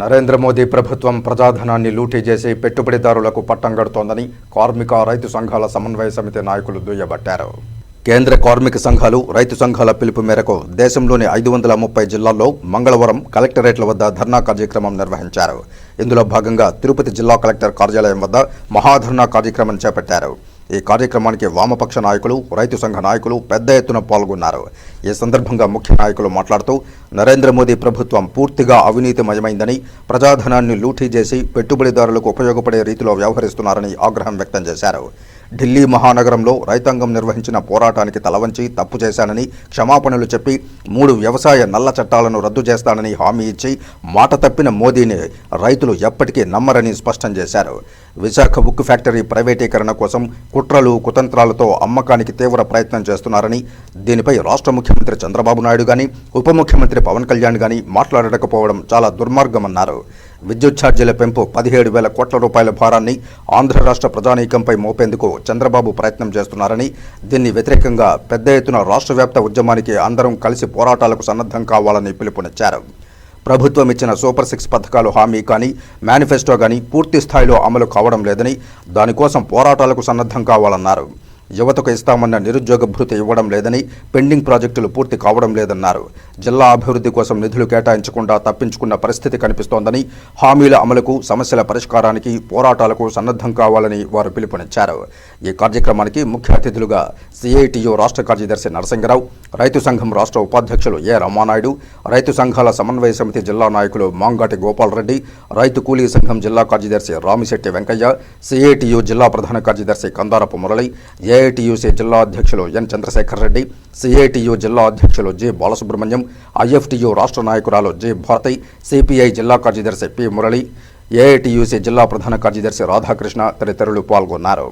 నరేంద్ర మోదీ ప్రభుత్వం ప్రజాధనాన్ని లూటీ చేసి పెట్టుబడిదారులకు పట్టం కడుతోందని కార్మిక రైతు సంఘాల సమన్వయ సమితి నాయకులు దుయ్యబట్టారు. కేంద్ర కార్మిక సంఘాలు రైతు సంఘాల పిలుపు మేరకు దేశంలోని ఐదు వందల ముప్పై జిల్లాల్లో మంగళవారం కలెక్టరేట్ల వద్ద ధర్నా కార్యక్రమం నిర్వహించారు. ఇందులో భాగంగా తిరుపతి జిల్లా కలెక్టర్ కార్యాలయం వద్ద మహాధర్నా కార్యక్రమం చేపట్టారు. ఈ కార్యక్రమానికి వామపక్ష నాయకులు రైతు సంఘ నాయకులు పెద్ద ఎత్తున పాల్గొన్నారు. ఈ సందర్భంగా ముఖ్య నాయకులు మాట్లాడుతూ నరేంద్ర మోదీ ప్రభుత్వం పూర్తిగా అవినీతిమయమైందని ప్రజాధనాన్ని లూటీ చేసి పెట్టుబడిదారులకు ఉపయోగపడే రీతిలో వ్యవహరిస్తున్నారని ఆగ్రహం వ్యక్తం చేశారు. ఢిల్లీ మహానగరంలో రైతాంగం నిర్వహించిన పోరాటానికి తలవంచి తప్పు చేశానని క్షమాపణలు చెప్పి మూడు వ్యవసాయ నల్ల చట్టాలను రద్దు చేస్తానని హామీ ఇచ్చి మాట తప్పిన మోదీని రైతులు ఎప్పటికీ నమ్మరని స్పష్టం చేశారు. విశాఖ ఉక్కు ఫ్యాక్టరీ ప్రైవేటీకరణ కోసం కుట్రలు కుతంత్రాలతో అమ్మకానికి తీవ్ర ప్రయత్నం చేస్తున్నారని దీనిపై రాష్ట్ర ముఖ్యమంత్రి చంద్రబాబు నాయుడు గాని ఉప ముఖ్యమంత్రి పవన్ కళ్యాణ్ గాని మాట్లాడకపోవడం చాలా దుర్మార్గమన్నారు. విద్యుత్ ఛార్జీల పెంపు పదిహేడు వేల కోట్ల రూపాయల భారాన్ని ఆంధ్ర రాష్ట్ర ప్రజానీకంపై మోపేందుకు చంద్రబాబు ప్రయత్నం చేస్తున్నారని దీన్ని వ్యతిరేకంగా పెద్ద ఎత్తున రాష్ట్ర వ్యాప్త ఉద్యమానికి అందరం కలిసి పోరాటాలకు సన్నద్ధం కావాలని పిలుపునిచ్చారు. ప్రభుత్వం ఇచ్చిన సూపర్ సిక్స్ పథకాలు హామీ కానీ మేనిఫెస్టో కానీ పూర్తి స్థాయిలో అమలు కావడం లేదని దానికోసం పోరాటాలకు సన్నద్ధం కావాలన్నారు. యువతకు ఇస్తామన్న నిరుద్యోగ భృతి ఇవ్వడం లేదని పెండింగ్ ప్రాజెక్టులు పూర్తి కావడం లేదన్నారు. జిల్లా అభివృద్ధి కోసం నిధులు కేటాయించకుండా తప్పించుకున్న పరిస్థితి కనిపిస్తోందని హామీల అమలుకు సమస్యల పరిష్కారానికి పోరాటాలకు సన్నద్ధం కావాలని వారు పిలుపునిచ్చారు. ఈ కార్యక్రమానికి ముఖ్య అతిథులుగా సిఐటియు రాష్ట్ర కార్యదర్శి నరసింగరావు రైతు సంఘం రాష్ట్ర ఉపాధ్యక్షులు ఏ రమానాయుడు రైతు సంఘాల సమన్వయ సమితి జిల్లా నాయకులు మాంగాటి గోపాలరెడ్డి రైతు కూలీ సంఘం జిల్లా కార్యదర్శి రామిశెట్టి వెంకయ్య సిఐటియు జిల్లా ప్రధాన కార్యదర్శి కందారపు మురళి ఏఐటియుసి జిల్లా అధ్యక్షులు ఎన్ చంద్రశేఖర్ రెడ్డి సిఐటియు జిల్లా అధ్యక్షులు జె బాలసుబ్రహ్మణ్యం ఐఎఫ్టియు రాష్ట్ర నాయకురాలు జె భారతి సిపిఐ జిల్లా కార్యదర్శి పి మురళి ఏఐటియుసి జిల్లా ప్రధాన కార్యదర్శి రాధాకృష్ణ తదితరులు పాల్గొన్నారు.